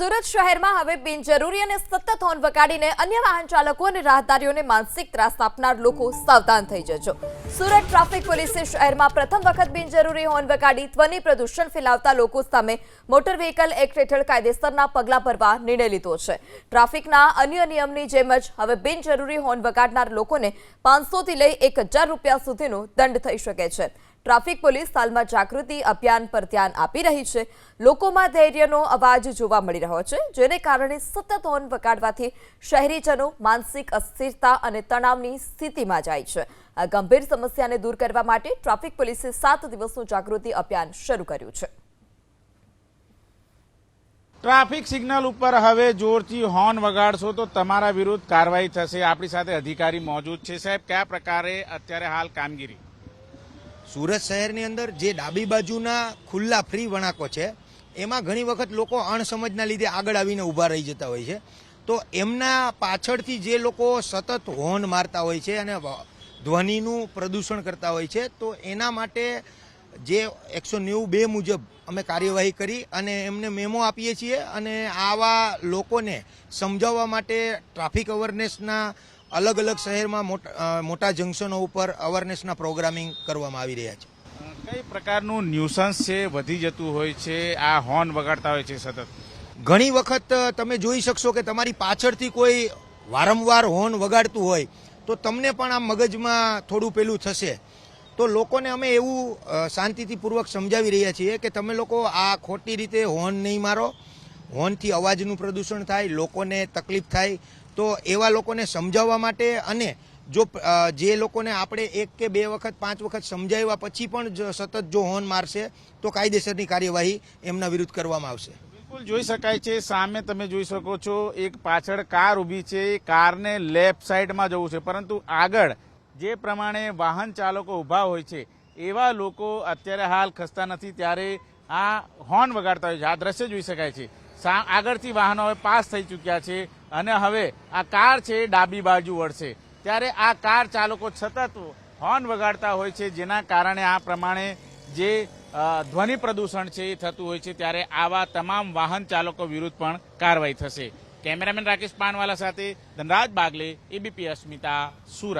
સુરત શહેરમાં હવે બિનજરૂરી અને સતત હોર્ન વગાડીને અન્ય વાહન ચાલકો અને રાહદારીઓને માનસિક ત્રાસ આપનાર લોકો સાવધાન થઈ જજો. સુરત ટ્રાફિક પોલીસે શહેરમાં પ્રથમ વખત બિનજરૂરી હોર્ન વગાડી ધ્વનિ પ્રદૂષણ ફેલાવતા લોકો સામે મોટર વ્હીકલ એક્ટ હેઠળ કાયદેસરના પગલાં ભરવા નિર્ણય લીધો છે. ટ્રાફિકના અન્ય નિયમની જેમ જ હવે બિનજરૂરી હોર્ન વગાડનાર લોકોને પાંચસોથી લઈ એક રૂપિયા સુધીનો દંડ થઈ શકે છે. ટ્રાફિક પોલીસ હાલમાં જાગૃતિ અભિયાન પર ધ્યાન આપી રહી છે. લોકોમાં ધૈર્યનો અવાજ જોવા મળી રહ્યો છે, જેને કારણે સતત હોર્ન વગાડવાથી શહેરીજનો માનસિક અસ્થિરતા અને તણાવની સ્થિતિમાં જાય છે. આ ગંભીર સમસ્યાને દૂર કરવા માટે ટ્રાફિક પોલીસે સાત દિવસનું જાગૃતિ અભિયાન શરૂ કર્યું છે. ટ્રાફિક સિગ્નલ ઉપર હવે જોરથી હોર્ન વગાડશો તો તમારા વિરુદ્ધ કાર્યવાહી થશે. આપણી સાથે અધિકારી મોજૂદ છે. સાહેબ, કયા પ્રકારે અત્યારે હાલ કામગીરી? સુરત શહેરની અંદર જે ડાબી બાજુના ખુલ્લા ફ્રી વણાકો છે, એમાં ઘણી વખત લોકો અણસમજના લીધે આગળ આવીને ઊભા રહી જતા હોય છે. તો એમના પાછળથી જે લોકો સતત હોર્ન મારતા હોય છે અને ધ્વનિનું પ્રદૂષણ કરતા હોય છે, તો એના માટે જે એકસો નેવું બે મુજબ અમે કાર્યવાહી કરી અને એમને મેમો આપીએ છીએ અને આવા લોકોને સમજાવવા માટે ટ્રાફિક અવેરનેસના અલગ અલગ શહેરમાં મોટા મોટા જંકશનો ઉપર અવેરનેસના પ્રોગ્રામિંગ કરવામાં આવી રહ્યા છે. કઈ પ્રકારનું ન્યુસન્સ છે વધી જતું હોય છે આ હોર્ન વગાડતા હોય છે સતત? ઘણી વખત તમે જોઈ શકશો કે તમારી પાછળથી કોઈ વારંવાર હોર્ન વગાડતું હોય તો તમને પણ આ મગજમાં થોડું પેલું થશે. તો લોકોને અમે એવું શાંતિથીપૂર્વક સમજાવી રહ્યા છીએ કે તમે લોકો આ ખોટી રીતે હોર્ન નહીં મારો. હોર્નથી અવાજનું પ્રદૂષણ થાય લોકોને તકલીફ થાય તો એવા લોકોને સમજાવવા માટે અને જો જે લોકોને આપણે એક કે બે વખત, પાંચ વખત સમજાવ્યા પછી પણ સતત જો હોર્ન મારશે, તો કાયદેસરની કાર્યવાહી એમના વિરુદ્ધ કરવામાં આવશે. બિલકુલ જોઈ શકાય છે. સામે તમે જોઈ શકો છો, એક પાછળ કાર ઊભી છે. કારને લેફ્ટ સાઈડમાં જવું છે. પરંતુ આગળ જે પ્રમાણે વાહન ચાલકો ઊભા હોય છે, એવા લોકો અત્યારે હાલ ખસતા નથી. ત્યારે આ હોર્ન વગાડતા હોય છે. આ દ્રશ્ય જોઈ શકાય છે. આગળથી વાહનો હવે પાસ થઈ ચૂક્યા છે અને હવે આ કાર છે ડાબી બાજુ વળશે. ત્યારે આ કાર ચાલકો સતત હોર્ન વગાડતા હોય છે, જેના કારણે આ પ્રમાણે જે ધ્વનિ પ્રદૂષણ છે એ થતું હોય છે, ત્યારે આવા તમામ વાહન ચાલકો વિરુદ્ધ પણ કાર્યવાહી થશે. કેમેરામેન રાકેશ પાનવાલા સાથે ધનરાજ બાગલે, એબીપી અસ્મિતા, સુરત.